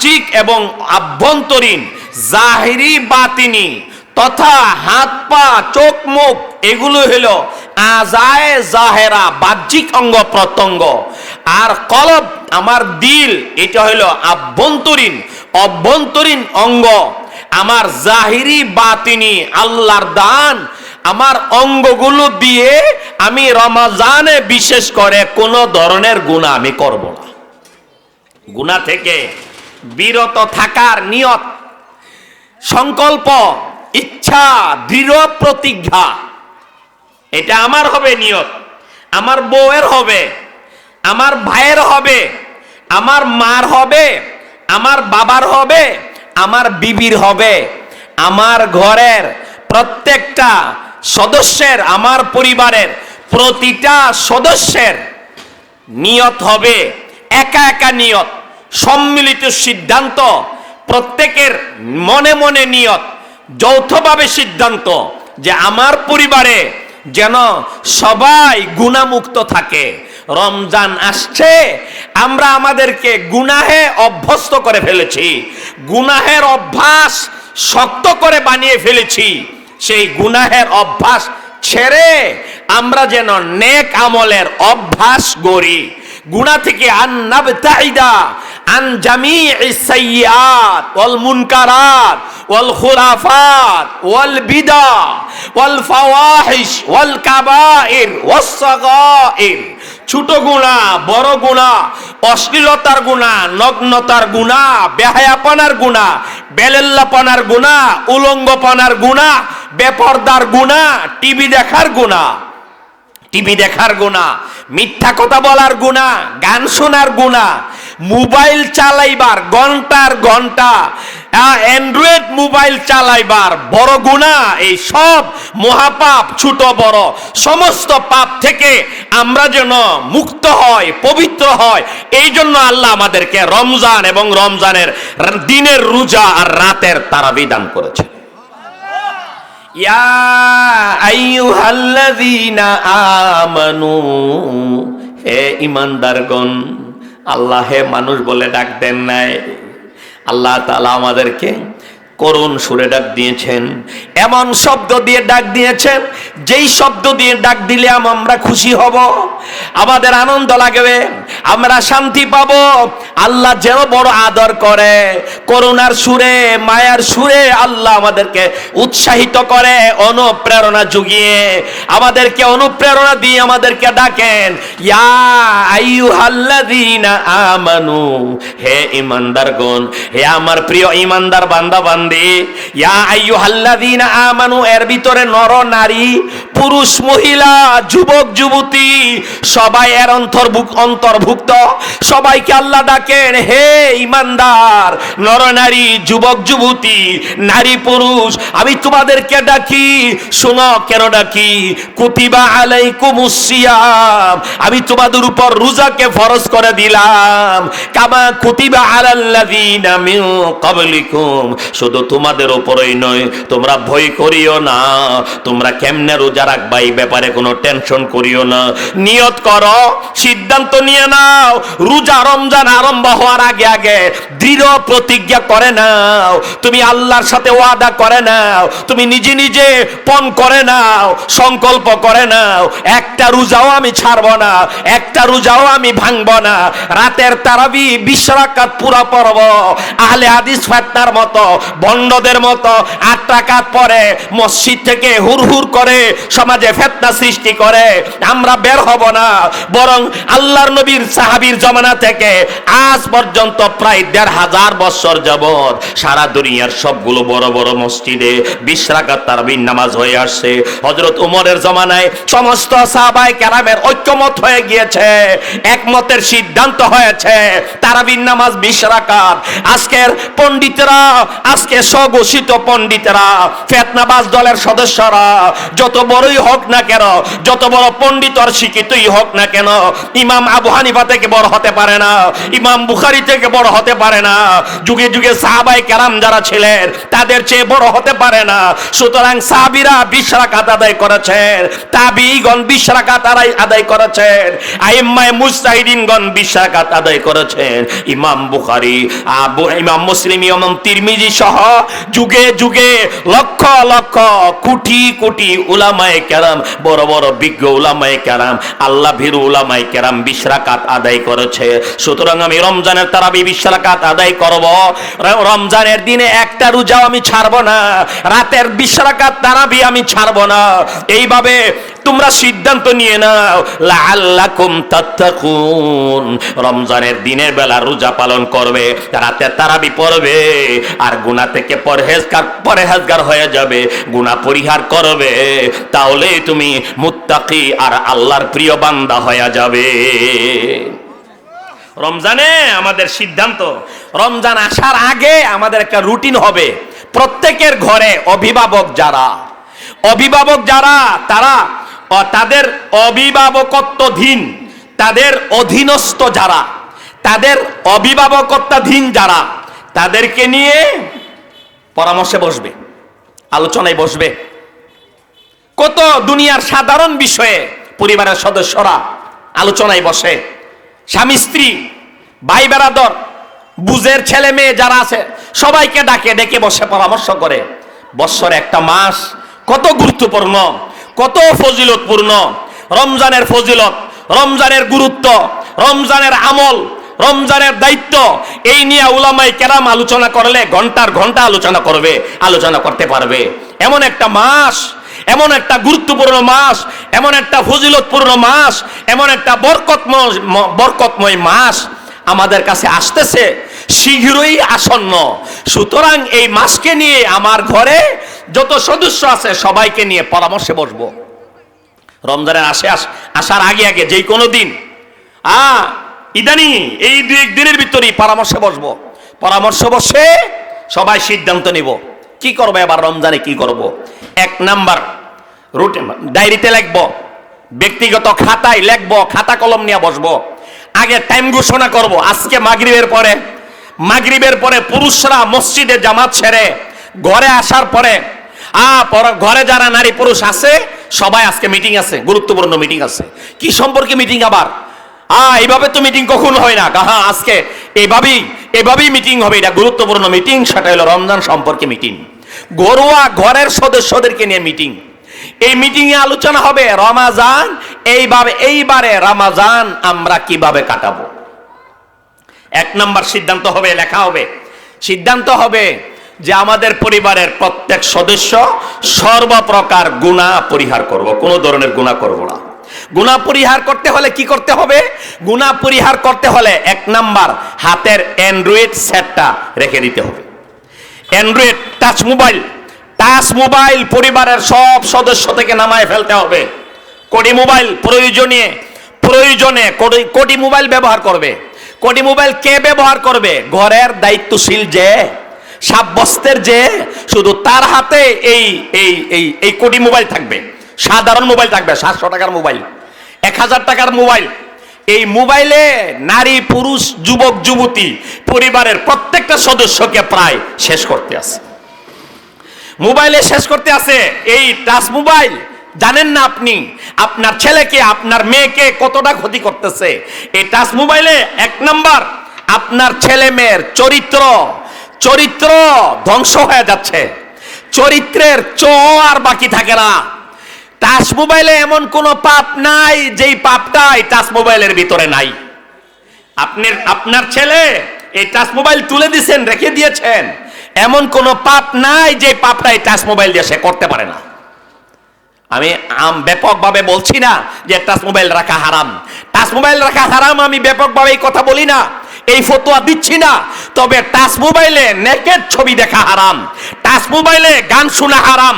বাহ্যিক এবং আভ্যন্তরীণ, জাহিরি বাতিনি, তথা হাত পা, চোখ মুখ, এগুলো হলো আজায় জাহেরা বাহ্যিক অঙ্গ প্রত্যঙ্গ। আর কলব আমার দিল, এটা হলো আভ্যন্তরীণ, অভ্যন্তরীণ অঙ্গ। আমার জাহিরি বাতিনি, আল্লাহর দান, আমার অঙ্গগুলো দিয়ে আমি রমাজানে বিশেষ করে কোনো ধরনের গুণা আমি করব না। গুণা থেকে বিরত থাকার নিয়ত, সংকল্প, ইচ্ছা, দৃঢ় প্রতিজ্ঞা। এটা আমার হবে নিয়ত, আমার বউয়ের হবে, আমার ভাইয়ের হবে, আমার মার হবে, আমার বাবার হবে, আমার বিবির হবে। আমার ঘরের প্রত্যেকটা সদস্যের, আমার পরিবারের প্রতিটা সদস্যের নিয়ত হবে, একা একা নিয়ত। সম্মিলিত সিদ্ধান্ত, প্রত্যেকের মনে মনে নিয়ত, যৌথভাবে সিদ্ধান্ত যে আমার পরিবারে যেন সবাই গুণামুক্ত থাকে। রমজান আসছে, আমরা আমাদেরকে গুনাহে অভ্যস্ত করে ফেলেছি। গুনাহের অভ্যাস শক্ত করে বানিয়ে ফেলেছি। সেই গুনাহের অভ্যাস ছেড়ে আমরা যেন নেক আমলের অভ্যাস গড়ি। গুণা থেকে আন্নাব তাইদা আন জামি সাইয়াত ওয়াল মুনকারাত ওয়াল খুরাফাত ওয়াল বিদা ছোট গুণা বড় গুণা অশ্লীলতার গুণা নগ্নতার গুণা বেহায়াপনার গুণা বেলেল্লাপনার গুণা উলঙ্গপনার গুণা বেপর্দার গুণা টিভি দেখার গুণা টিভি দেখার গুণা মিথ্যা কথা বলার গুণা গান শোনার গুণা মোবাইল চালাইবার ঘণ্টার ঘণ্টা অ্যান্ড্রয়েড মোবাইল চালাইবার বড় গুণা এই সব মহাপাপ, ছোট বড় সমস্ত পাপ থেকে আমরা যেন মুক্ত হয় পবিত্র হয় এই জন্য আল্লাহ আমাদেরকে রমজান এবং রমজানের দিনের রোজা আর রাতের তারা বিধান করেছে ইয়া আমানু, হে ইমানদারগণ আল্লাহ মানুষ বলে ডাক দেন নাই। আল্লাহ তালা আমাদেরকে করুণ সুরে ডাক দিয়েছেন। এমন শব্দ দিয়ে ডাক দিয়েছেন, যেই শব্দ দিয়ে ডাক দিলে আমরা খুশি হব। আমাদের আনন্দ লাগবে, আমরা শান্তি পাবো। আল্লাহ যেন বড় আদর করে, করুণার সুরে, মায়ার সুরে আল্লাহ আমাদেরকে উৎসাহিত করে, অনুপ্রেরণা জুগিয়ে, আমাদেরকে অনুপ্রেরণা দিয়ে আমাদেরকে ডাকেন। ইয়া আইয়ুহাল্লাযীনা আমানু, হে ইমানদারগণ, হে আমার প্রিয় ইমানদার বান্দা বান্দি আমানু, এর ভিতরে নর, নারী, পুরুষ, মহিলা, যুবক, যুবতী, সবাই এর অন্তর্ভুক্ত। সবাইকে আল্লাহ ডাকেন, হে ইমানদার যুবক, যুবতী, নারী, পুরুষ, আমি তোমাদেরকে ডাকি, শোনো কেন ডাকি? কুতিবা আলাইকুমুস আমি তোমাদের উপর রোজাকে ফরজ করে দিলাম। কামা কুতিবা আলাল্লাযীনা মিন ক্বাবলিকুম, শুধু তোমাদের উপরেই নয়, তোমরা ভয় করিও না, তোমরা কেমনে রোজা রাখবা এই ব্যাপারে কোনো টেনশন করিও না। নিয়ত করো, সিদ্ধান্ত নিয়ে নাও, রোজা রমজান আরম্ভ হওয়ার আগে আগে দৃঢ় প্রতিজ্ঞা করে নাও, তুমি আল্লাহর সাথে ওয়াদা করে নাও, তুমি নিজে নিজে পণ করে নাও, সংকল্প করে নাও, একটা রোজাও আমি ছাড়ব না, একটা রোজাও আমি ভাঙব না, রাতের তারাবি বিশ রাকাত পুরা পড়ব, আহলে হাদিস ফাত্তার মতো বন্ডদের মতো আট টাকাত পরে মসজিদ থেকে হুর হুর করে সমাজে ফেতনা সৃষ্টি করে। আমরা বের হব না, বরং আল্লাহর নবীর সাহাবীর জমানা থেকে আজ পর্যন্ত প্রায় দেড় হাজার বছর যাবত সারা দুনিয়ার সবগুলো বড় বড় মসজিদে বিশ রাকাত তারাবির নামাজ হয়ে আসছে। হজরত উমরের জমানায় সমস্ত সাহাবাই কেরামের ঐক্যমত হয়ে গিয়েছে, একমতের সিদ্ধান্ত হয়েছে তারাবির নামাজ বিশ রাকাত। আজকের পণ্ডিতরা আজকে আজকে স্বঘোষিত পণ্ডিতেরা, ফেতনাবাজ দলের সদস্যরা, যত বড়ই হোক না কেন, যত বড় পণ্ডিত আর শিক্ষিতই হোক না কেন, ইমাম আবু হানিফা থেকে বড় হতে পারে না, ইমাম বুখারি থেকে বড় হতে পারে না, যুগে যুগে সাহাবাই কেরাম যারা ছিলেন, তাদের চেয়ে বড় হতে পারে না। সুতরাং সাহাবিরা বিশ রাকাত আদায় করেছেন তাবিগণ বিশ রাকাত আদায় করেছেন, আইম্মায় মুস্তাহিদিনগণ বিশ রাকাত আদায় করেছেন। ইমাম বুখারি, আবু, ইমাম মুসলিম ইমাম তিরমিজি সহ যুগে যুগে লক্ষ লক্ষ কোটি কোটি উলামায়ে কেরাম, বড় বড় বিজ্ঞ উলামায়ে কেরাম আল্লাহ ভীরু উলামায়ে কেরাম বিশ রাকাত আদায় করেছে। সুতরাং আমি রমজানের তারাবি বিশ রাকাত আদায় করব। রমজানের দিনে একটা রোজাও আমি ছাড়বো না, রাতের বিশ রাকাত তারাবি আমি ছাড়বো না। এইভাবে তোমরা সিদ্ধান্ত নিয়ে নাও, লাআল্লাকুম তাত্তাকুন। রমজানের দিনের বেলা রোজা পালন করবে রাতে তারাবি পড়বে, আর গুনাহ থেকে পরহেজগার পরহেজগার হয়ে যাবে, গুনাহ পরিহার করবে। তাহলে তুমি মুত্তাকি আর আল্লাহর প্রিয় বান্দা হয়ে যাবে। রমজানে আমাদের সিদ্ধান্ত, রমজান আসার আগে আমাদের একটা রুটিন হবে। প্রত্যেকের ঘরে অভিভাবক যারা অভিভাবক যারা, তারা তাদের অভিভাবকত্বধীন, তাদের অধীনস্থ যারা, তাদের অভিভাবকত্বাধীন যারা, তাদেরকে নিয়ে পরামর্শে বসবে, আলোচনায় বসবে। কত দুনিয়ার সাধারণ বিষয়ে পরিবারের সদস্যরা আলোচনায় বসে। স্বামী, স্ত্রী, ভাই বেড়াদর বুঝের ছেলে, মেয়ে যারা আছে, সবাইকে ডাকে, ডেকে বসে পরামর্শ করে। বৎসরে একটা মাস কত গুরুত্বপূর্ণ, কত ফজিলতপূর্ণ। রমজানের ফজিলত, রমজানের গুরুত্ব, রমজানের আমল রমজানের দায়িত্ব। এই নিয়ে উলামাই কেরাম আলোচনা করলে ঘণ্টার ঘণ্টা আলোচনা করবে, আলোচনা করতে পারবে। এমন একটা মাস, এমন একটা গুরুত্বপূর্ণ মাস, এমন একটা ফজিলতপূর্ণ মাস, এমন একটা বরকতময় বরকতময় মাস আমাদের কাছে আসতেছে, শীঘ্রই আসন্ন। সুতরাং এই মাসকে নিয়ে আমার ঘরে যত সদস্য আছে সবাইকে নিয়ে পরামর্শে বসবো। রমজানের আসে, আস, আসার আগে আগে যেই কোনো দিন। আ ইদানি এই দুই এক দিনের ভিতরেই পরামর্শে বসবো। পরামর্শ বসে সবাই সিদ্ধান্ত নিব। কি করব এবার? রমজানে কি করব? এক নাম্বার রুটিন ডায়েরিতে লিখব, ব্যক্তিগত খাতায় লিখব, খাতা কলম নিয়ে বসবো। আগে টাইম ঘোষণা করব, আজকে মাগরিবের পরে। মাগরিবের পরে পুরুষরা মসজিদে জামাত ছেড়ে ঘরে আসার পর- ঘরে যারা নারী পুরুষ আছে, সবাই আজকে মিটিং আছে, গুরুত্বপূর্ণ মিটিং আছে। কি সম্পর্কে মিটিং আবার? আ এইভাবে তো মিটিং কখনো হয় না। হ্যাঁ আজকে এইভাবেই এভাবেই মিটিং হবে। এটা গুরুত্বপূর্ণ মিটিং সেটা হলো রমজান সম্পর্কে মিটিং ঘরোয়া ঘরের সদস্যদেরকে নিয়ে মিটিং এই মিটিং এ আলোচনা হবে রমাজান, এইভাবে, এইবারে রমাজান আমরা কীভাবে কাটাবো? এক নম্বর সিদ্ধান্ত হবে, লেখা হবে। সিদ্ধান্ত হবে যে আমাদের পরিবারের প্রত্যেক সদস্য সর্বপ্রকার গুণা পরিহার করব। কোনো ধরনের গুণা করব না। গুণা পরিহার করতে হলে কি করতে হবে? গুণা পরিহার করতে হলে এক নাম্বার হাতের অ্যান্ড্রয়েড সেটটা রেখে দিতে হবে। Android, touch mobile touch mobile পরিবারের সব সদস্য থেকে নামায় ফেলতে হবে। কোটি মোবাইল প্রয়োজনে প্রয়োজনে কোটি মোবাইল ব্যবহার করবে। কোটি মোবাইল কে ব্যবহার করবে? ঘরের দায়িত্বশীল যে, সাব্যস্তের যে, শুধু তার হাতে এই এই এই কোটি মোবাইল থাকবে। সাধারণ মোবাইল থাকবে, সাতশো টাকার মোবাইল। এক হাজার টাকার মোবাইল। এই মোবাইলে নারী, পুরুষ, যুবক, যুবতী পরিবারের প্রত্যেকটা সদস্যকে প্রায় শেষ করতে আছে। মোবাইলে শেষ করতে আছে এই টাচ মোবাইল। জানেন না আপনি, আপনার ছেলেকে, আপনার মেয়েকে কতটা ক্ষতি করতেছে? এই টাচ মোবাইলে এক নাম্বার, আপনার ছেলে মেয়ের চরিত্র চরিত্র ধ্বংস হয়ে যাচ্ছে। চরিত্রের চ আর বাকি থাকে না। টাচ মোবাইলে এমন কোনো পাপ নাই, যেই পাপটা এই টাচ মোবাইলের ভিতরে নাই। আপনার আপনার ছেলে এই টাচ মোবাইল তুলে দিয়েছেন রেখে দিয়েছেন। এমন কোন পাপ নাই যে পাপটা এই টাচ মোবাইল দিয়ে সে করতে পারে না। আমি আম ব্যাপকভাবে বলছি না যে টাচ মোবাইল রাখা হারাম। টাচ মোবাইল রাখা হারাম আমি ব্যাপকভাবে এই কথা বলি না, এই ফতোয়া দিচ্ছি না। তবে টাচ মোবাইলে নেকের ছবি দেখা হারাম। টাচ মোবাইলে গান শোনা হারাম।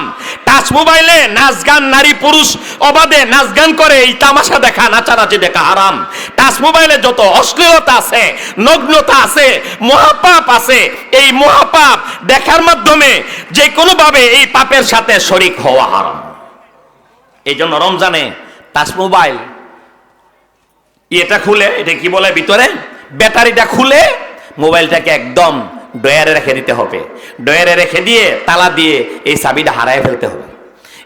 টাচ মোবাইলে নাচ গান, নারী, পুরুষ অবাধে নাচ গান করে, এই তামাশা দেখা, নাচানাচি দেখা হারাম। টাচ মোবাইলে যত অশ্লীলতা আছে, নগ্নতা আছে, মহাপাপ আছে, এই মহাপাপ দেখার মাধ্যমে যে কোনোভাবে এই পাপের সাথে শরিক হওয়া হারাম। এই জন্য রমজানে টাচ মোবাইল এটা খুলে, এটা কি বলে ভিতরে? ব্যাটারিটা খুলে, মোবাইলটাকে একদম ডয়ারে রেখে দিতে হবে। ডয়ারে রেখে দিয়ে তালা দিয়ে এই চাবিটা হারায় ফেলতে হবে।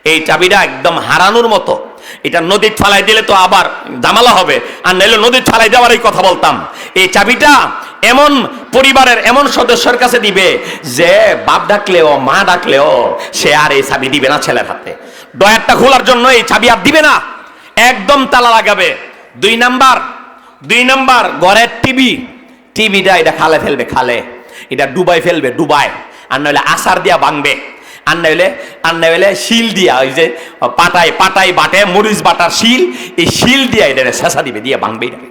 এই চাবিটা একদম হারানোর মতো। এটা নদীর ফালাই দিলে তো আবার জামালা হবে। আর নাইলে নদীর ফালাই দেওয়ার এই কথা বলতাম। এই চাবিটা এমন পরিবারের, এমন সদস্যের কাছে দিবে যে বাপ ডাকলেও, মা ডাকলেও সে আর এই চাবি দিবে না ছেলের হাতে। ডয়ারটা খোলার জন্য এই চাবি আর দিবে না। একদম তালা লাগাবে। দুই নাম্বার দুই নাম্বার, ঘরের টিভি। টিভিটা এটা খালে ফেলবে, খালে। এটা ডুবাই ফেলবে, ডুবাই। আর নইলে আসার দিয়া ভাঙবে আর নইলে আর নইলে শিল দিয়া, ওই যে পাটাই পাটাই বাটে, মরিচ বাটার শিল, এই শিল দিয়া এটা শেষা দিবে, দিয়ে ভাঙবে এটাকে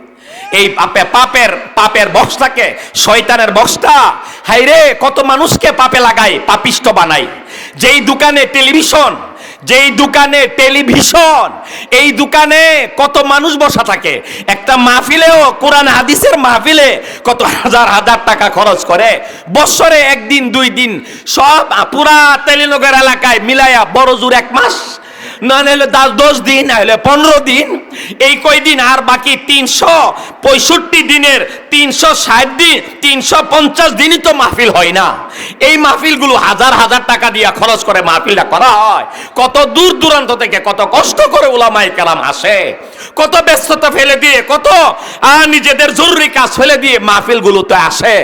এই পাপে, পাপের পাপের বক্সটাকে, শয়তানের বক্সটা, হাইরে, কত মানুষকে পাপে লাগায়, পাপিষ্ট বানায়। যেই দোকানে টেলিভিশন যেই দোকানে টেলিভিশন, এই দোকানে কত মানুষ বসা থাকে। একটা মাহফিলেও কোরআন হাদিসের মাহফিলে কত হাজার হাজার টাকা খরচ করে। বছরে একদিন, দুই দিন সব পুরা তেলিনগর এলাকায় মিলাইয়া বড় জোর এক মাস। না হলে দশ দিন, না হলে পনেরো দিন। এই কয়দিন আর বাকি তিনশো পঁয়ষট্টি দিনের, তিনশো ষাট দিন, তিনশো পঞ্চাশ দিনই তো মাহফিল হয় না। এই মাহফিলগুলো হাজার হাজার টাকা দিয়া খরচ করে মাহফিলটা করা হয়। কত দূর দূরান্ত থেকে কত কষ্ট করে ওলামাই কালাম আসে, কত ব্যস্ততা ফেলে দিয়ে, কত নিজেদের জরুরি কাজ ফেলে দিয়ে মাহফিলগুলোতে আসে।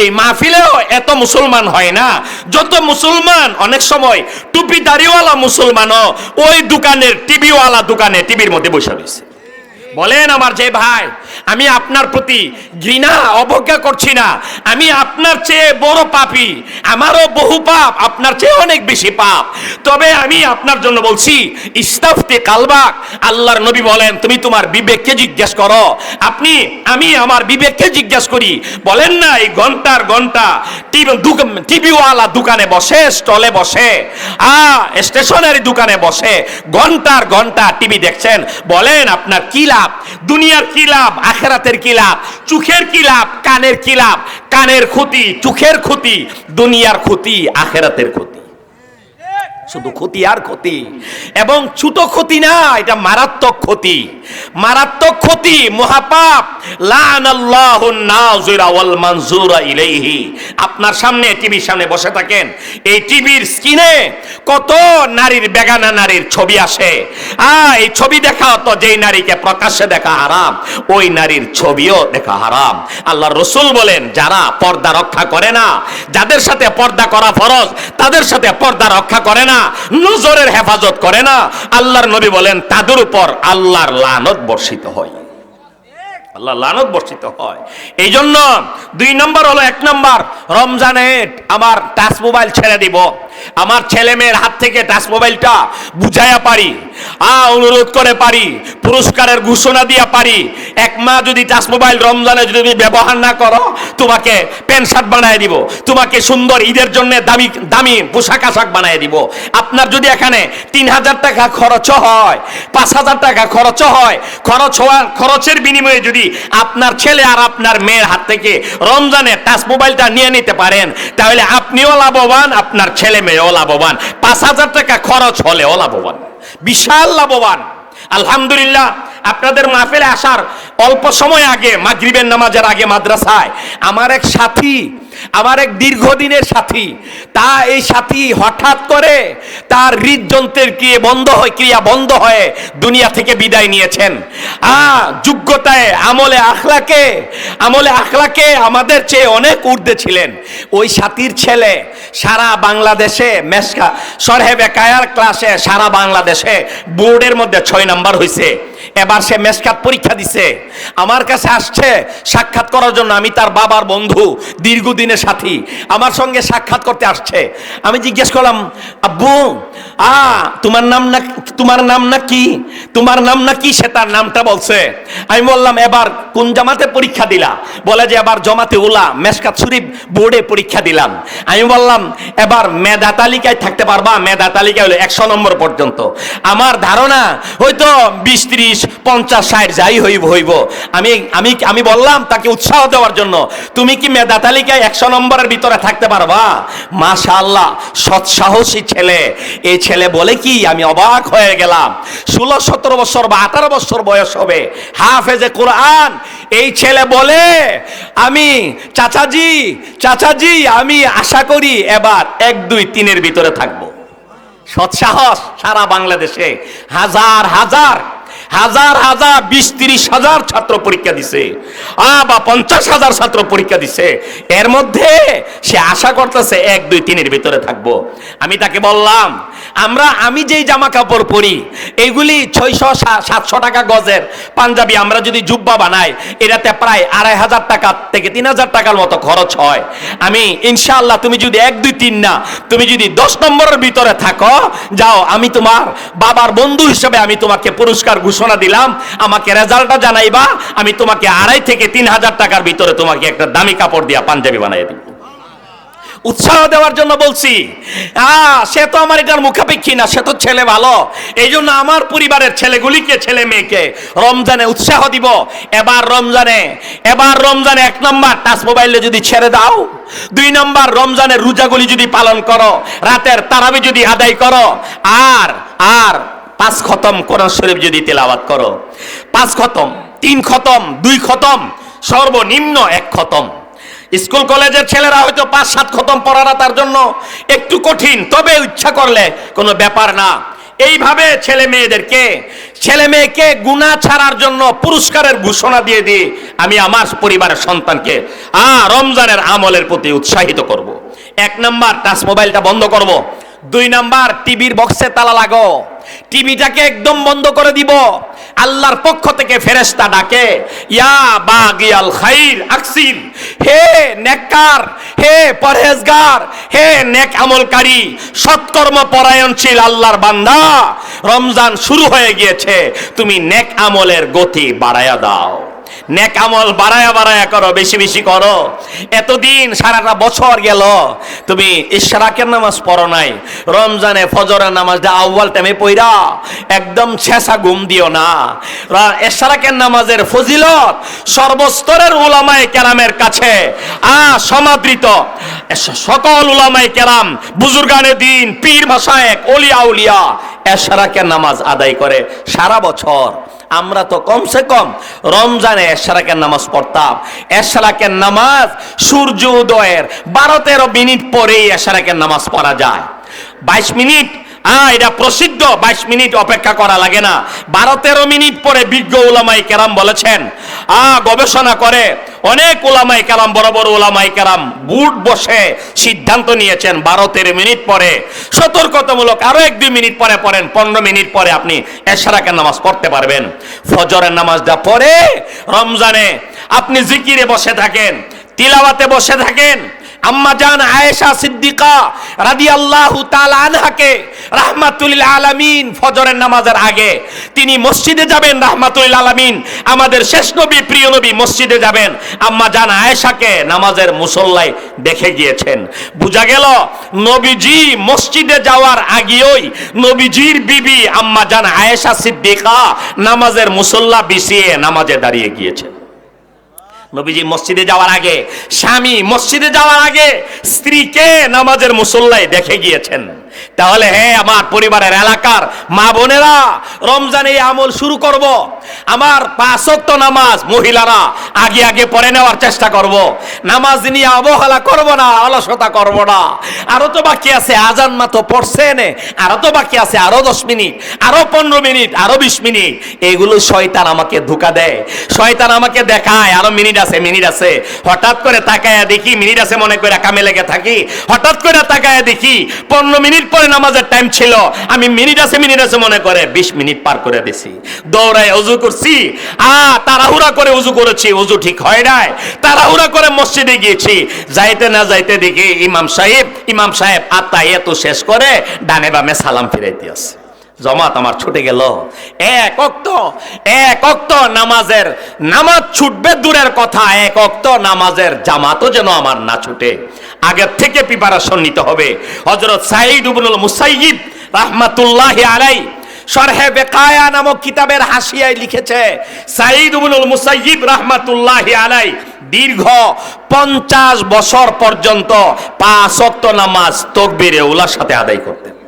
এই মাহফিলেও এত মুসলমান হয় না। যত মুসলমান, অনেক সময় টুপি দাড়িওয়ালা মুসলমানও ওই দোকানের টিভিওয়ালা দোকানে টিভির মধ্যে বসে রয়েছে। বলেন আমার যে ভাই আমি আপনার প্রতি ঘৃণা অবজ্ঞা করছি না। আমি আপনার চেয়ে বড় পাপী। আমারও বহু পাপ, আপনার চেয়ে অনেক বেশি পাপ। তবে আমি আপনার জন্য বলছি, ইস্তাফতে কালবাক, আল্লাহর নবী বলেন, তুমি তোমার বিবেককে জিজ্ঞেস করো। আপনি, আমি আমার বিবেককে জিজ্ঞেস করি। বলেন না, এই ঘণ্টার ঘণ্টা টিভিওয়ালা দোকানে বসে, স্টলে বসে আ স্টেশনারি দোকানে বসে, ঘণ্টার ঘণ্টা টিভি দেখছেন। বলেন, আপনার কি লাভ? দুনিয়ার কি লাভ? আখেরাতের কি লাভ? চোখের কি লাভ? কানের কি লাভ? কানের ক্ষতি, চোখের ক্ষতি, দুনিয়ার ক্ষতি, আখেরাতের ক্ষতি। শুধু ক্ষতি আর ক্ষতি। এবং ছোট ক্ষতি না, এটা মারাত্মক ক্ষতি। মারাত্মক ক্ষতি, মহাপাপ। আপনার সামনে, টিভির সামনে বসে থাকেন। এই টিভির স্ক্রিনে কত নারীর বেগানা নারীর ছবি আসে। আ এই ছবি দেখা তো যেই নারীকে প্রকাশ্যে দেখা হারাম, ওই নারীর ছবিও দেখা হারাম। আল্লাহর রসুল বলেন, যারা পর্দা রক্ষা করে না, যাদের সাথে পর্দা করা ফরজ, তাদের সাথে পর্দা রক্ষা করে না। নজরের হেফাজত করে না। আল্লাহর নবী বলেন, তাদের উপর আল্লাহর লানত বর্ষিত হয়। আল্লাহ লানত বর্ষিত হয়। এই জন্য দুই নম্বর হলো, এক নম্বর, রমজানে আমার টাচ মোবাইল ছেড়ে দিব। আমার ছেলে মেয়ের হাত থেকে টাচ মোবাইলটা বুঝাইয়া পারি। আ, অনুরোধ করে পারি, পুরস্কারের ঘোষণা দিয়া পারি। এক মা যদি টাচ মোবাইল রমজানে যদি তুমি ব্যবহার না করো, তোমাকে প্যান্ট শার্ট বানায় দিব, তোমাকে সুন্দর ঈদের জন্য দামি দামি পোশাক আশাক বানায় দিব। আপনার যদি এখানে তিন হাজার টাকা খরচ হয়, পাঁচ হাজার টাকা খরচ হয়, খরচ খরচের বিনিময়ে যদি আপনার ছেলে আর আপনার মেয়ের হাত থেকে রমজানে টাচ মোবাইলটা নিয়ে নিতে পারেন, তাহলে আপনিও লাভবান, আপনার ছেলে মেয়েও লাভবান। পাঁচ হাজার টাকা খরচ হলেও লাভবান। বিশাল লাভবান। আলহামদুলিল্লাহ, আপনাদের মাহফিলে আসার অল্প সময় আগে, মাগরিবের নামাজের আগে মাদ্রাসায়, আমার এক সাথী আমার এক দীর্ঘদিনের সাথী। তা এই সাথী হঠাৎ করে তার হৃদযন্ত্রের ক্রিয়া বন্ধ হয়, ক্রিয়া বন্ধ হয়ে দুনিয়া থেকে বিদায় নিয়েছেন। আ, যোগ্যতায়, আমলে আখলাকে আমলে আখলাকে আমাদের চেয়ে অনেক ঊর্ধ্বে ছিলেন। ওই সাথীর ছেলে সারা বাংলাদেশে মেসকা সরহেবে কায়ার ক্লাসে সারা বাংলাদেশে বোর্ডের মধ্যে ছয় নাম্বার হয়েছে এবার সে মেসকাত পরীক্ষা দিছে। আমার কাছে আসছে সাক্ষাৎ করার জন্য। আমি তার বাবার বন্ধু, দীর্ঘদিনের সাথী। আমার সঙ্গে সাক্ষাৎ করতে আসছে। আমি জিজ্ঞেস করলাম, আব্বু আ, তোমার নাম না, তোমার নাম না কি? তোমার নাম না কি সে তার নামটা বলছে? আমি বললাম, এবার কোন জামাতে পরীক্ষা দিলা? বলে যে, এবার জমাতে উলা মেসকাত শরীফ বোর্ডে পরীক্ষা দিলাম। আমি বললাম, এবার মেধা তালিকায় থাকতে পারবা? মেধা তালিকা হলো একশো নম্বর পর্যন্ত। আমার ধারণা হয়তো বিশ, ত্রিশ, পঞ্চাশ, ষাট যাই হইব হইব। আমি আমি আমি বললাম তাকে উৎসাহ দেওয়ার জন্য, তুমি কি মেধা তালিকায় একশো নম্বরের ভিতরে থাকতে পারবা? মাশাআল্লাহ, সৎসাহসী ছেলে। এই ছেলে বলে কি, আমি অবাক হয়ে গেলাম। ষোলো, সতেরো বছর বা আঠারো বছর বয়স হবে। হাফেজে কোরআন, এই ছেলে বলে, আমি চাচাজি চাচাজি, আমি আশা করি এবার এক, দুই, তিনের ভিতরে থাকব। সৎসাহস সারা বাংলাদেশে। হাজার হাজার হাজার হাজার, বিশ, তিরিশ হাজার ছাত্র পরীক্ষা দিছে। আ বা পঞ্চাশ হাজার ছাত্র পরীক্ষা দিছে। এর মধ্যে সে আশা করতেছে এক, দুই, তিনের ভিতরে থাকব। আমি তাকে বললাম আমরা, আমি যেই জামা কাপড় পরি এইগুলি ছয়শো সাতশো টাকা গজের পাঞ্জাবি। আমরা যদি জুব্বা বানাই, এটাতে প্রায় আড়াই হাজার টাকা থেকে তিন হাজার টাকার মতো খরচ হয়। আমি, ইনশাআল্লাহ, তুমি যদি এক, দুই, তিন না, তুমি যদি দশ নম্বরের ভিতরে থাকো, যাও, আমি তোমার বাবার বন্ধু হিসেবে আমি তোমাকে পুরস্কার ঘোষণা দিলাম। আমাকে রেজাল্টটা জানাইবা, আমি তোমাকে আড়াই থেকে তিন হাজার টাকার ভিতরে তোমাকে একটা দামি কাপড় দিয়া পাঞ্জাবি বানাই দিব। উৎসাহ দেওয়ার জন্য বলছি সে তো আমার এটার মুখাপেক্ষী না, সে তো ছেলে ভালো। এই জন্য আমার পরিবারের ছেলেগুলিকে, ছেলে মেয়েকে রমজানে উৎসাহ দিব। এবার রমজানে এবার রমজানে এক নম্বর টাচ মোবাইলে যদি ছেড়ে দাও। দুই নম্বর রমজানের রোজাগুলি যদি পালন করো, রাতের তারাবি যদি আদায় করো, আর আর পাঁচ খতম কোরআন শরীফ যদি তেলাওয়াত করো। পাঁচ খতম, তিন খতম, দুই খতম, সর্বনিম্ন এক খতম। স্কুল কলেজের ছেলেরা হয়তো পাঁচ, সাত খতম পড়ারা তার জন্য একটু কঠিন, তবে ইচ্ছা করলে কোনো ব্যাপার না এইভাবে ছেলে মেয়েদেরকে, ছেলে মেয়েকে গুণা ছাড়ার জন্য পুরস্কারের ঘোষণা দিয়ে দিই আমি আমার পরিবারের সন্তানকে আ রমজানের আমলের প্রতি উৎসাহিত করব। এক নাম্বার, টাচ মোবাইলটা বন্ধ করব। দুই নাম্বার, টিভির বক্সে তালা লাগো। টিভিটাকে একদম বন্ধ করে দিব। আল্লাহর পক্ষ থেকে ফেরেস্তা ডাকে, ইয়া বাগিয়াল খাইর আকসির হে নেককার, হে পরহেজগার, হে নেক আমলকারী, সৎকর্ম পরায়ণশীল আল্লাহর বান্দা, রমজান শুরু হয়ে গিয়েছে। তুমি নেক আমলের গতি বাড়ায়া দাও। নেক আমল বাড়ায়া বাড়ায়া করো, বেশি বেশি করো। এতদিন সারাটা বছর গেল, তুমি ইশরাকের নামাজ পড়ো নাই, রমজানে ফজরের নামাজটা আউ্বাল টাইমে পইরা একদম ছেঁচা ঘুম দিও না। ইশরাকের নামাজের ফজিলত সর্বস্তরের উলামায়ে কেরামের কাছে আ সমাদৃত সকল উলামায়ে কেরাম, বুজুর্গানে দিন, পীর ভাষায় অলিয়া উলিয়া এশরাকের নামাজ আদায় করে সারা বছর। আমরা তো কমসে কম রমজানে এশারাকের নামাজ পড়তাম। এশারাকের নামাজ সূর্য উদয়ের বারো তেরো মিনিট পরেই এশারাকের নামাজ পড়া যায়। বাইশ মিনিট আহ এটা প্রসিদ্ধ, বাইশ মিনিট অপেক্ষা করা লাগে না। বারো তেরো মিনিট পরে বিজ্ঞ ওলামাই কেরাম বলেছেন আহ গবেষণা করে অনেক ওলামাই কেরাম, বড় বড় ওলামাই কেরাম বুট বসে সিদ্ধান্ত নিয়েছেন বারো তেরো মিনিট পরে। সতর্কতামূলক আরও এক দুই মিনিট পরে পড়েন, পনেরো মিনিট পরে আপনি এশরাকের নামাজ পড়তে পারবেন। ফজরের নামাজটা পরে রমজানে আপনি জিকিরে বসে থাকেন, তিলাওয়াতে বসে থাকেন আম্মা জান আয়েশা সিদ্দিকা রাদিয়াল্লাহু তাআলা আনহাকে রাহমাতুল আলামিন ফজরের নামাজের আগে তিনি মসজিদে যাবেন রাহমাতুল আলামিন। আমাদের শেষ নবী, প্রিয় নবী মসজিদে যাবেন। আম্মা জান আয়েশাকে নামাজের মুসল্লায় দেখে গিয়েছেন। বুঝা গেল, নবীজি মসজিদে যাওয়ার আগেই নবীজির বিবি আম্মা জান আয়েশা সিদ্দিকা নামাজের মুসল্লা বিছিয়ে নামাজে দাঁড়িয়ে গিয়েছেন। নবীজি মসজিদে যাওয়ার আগে, স্বামী মসজিদে যাওয়ার আগে স্ত্রীকে নামাজের মুসল্লায় দেখে গিয়েছেন। তাহলে হ্যাঁ আমার পরিবারের এলাকার মা বোনেরা, রমজানে এই আমল শুরু করব। আমার পাঁচক্ত নামাজ মহিলারা আগে আগে পড়ে নেওয়ার চেষ্টা করব। নামাজ নিয়ে অবহেলা করব না, অলসতা করব না। আরও তো বাকি আছে, আজান মা তো পড়ছে নে। আরও তো বাকি আছে, আরও দশ মিনিট, আরও পনেরো মিনিট, আরও বিশ মিনিট। এগুলো শয়তান আমাকে ধোকা দেয়। শয়তান আমাকে দেখায়, আরও মিনিট আছে মিনিট আছে। হঠাৎ করে তাকায়া দেখি, মিনিট আছে মনে করে কামে লেগে থাকি। হঠাৎ করে তাকায় দেখি, পনেরো মিনিট পরে নামাজের টাইম ছিল। আমি মিনিট আছে মিনিট আছে মনে করে বিশ মিনিট পার করে দিছি। দৌড়ায় অজু করছি। আ, তাড়াহুড়া করে উজু করেছি, উজু ঠিক হয় নাই। তাড়াহুড়া করে মসজিদে গিয়েছি। যাইতে না যাইতে দেখি ইমাম সাহেব ইমাম সাহেব আত্মা এত শেষ করে ডানে বামে সালাম ফিরাইতে আছে জমাত আমার ছুটে গেল। এক অক্ত এক অক্ত নামাজের, নামাজ ছুটবে দূরের কথা, এক অক্ত নামাজের জামাতও যেন আমার না ছুটে। আগের থেকে প্রিপারেশন নিতে হবে। হজরত সাইদ ইবনুল মুসাইয়িব রাহমাতুল্লাহ আলাই শরহে বেকায়া নামক কিতাবের হাসিয়ায় লিখেছে সাইদ উবুল মুসাইব রহমাতুল্লাহ আলাই দীর্ঘ পঞ্চাশ বছর পর্যন্ত পাঁচ নামাজ তকবীরে উলার সাথে আদায় করতেন।